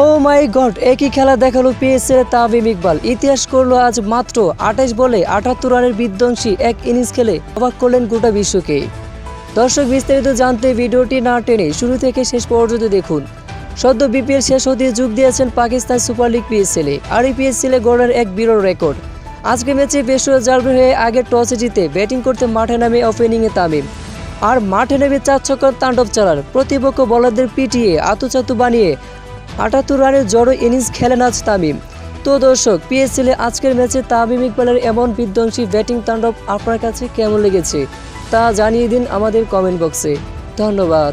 ও মাই god একই খেলা দেখাল পিএসএল তামিম ইকবাল। ইতিহাস করল আজ মাত্র আঠাশ বলে আটাত্তর রানের বিধ্বংসী এক ইনিংস খেলে অবাক করলেন গোটা বিশ্বকে। দর্শক বিস্তারিত জানতে ভিডিওটি না টেনে শুরু থেকে শেষ পর্যন্ত দেখুন। সদ্য বিপিএল শেষ হতে যোগ দিয়েছেন পাকিস্তান সুপার লিগ পিএসএলে আর এই পিএসএলে গড়ের এক বিরল রেকর্ড। আজকে ম্যাচে বেশর জালবে হয়ে আগে টসে জিতে ব্যাটিং করতে মাঠে নামে ওপেনিংয়ে তামিম। আর মাঠে নেমে চার ছক্কার তাণ্ডব চালার প্রতিপক্ষ বলারদের পিটিয়ে আতুচাতু বানিয়ে আটাত্তর রানের জড়ো ইনিংস খেলেন আজ তামিম। তো দর্শক, পিএসএলে আজকের ম্যাচে তামিম ইকবালের এমন বিধ্বংসী ব্যাটিং তাণ্ডব আপনার কাছে কেমন লেগেছে তা জানিয়ে দিন আমাদের কমেন্ট বক্সে। ধন্যবাদ।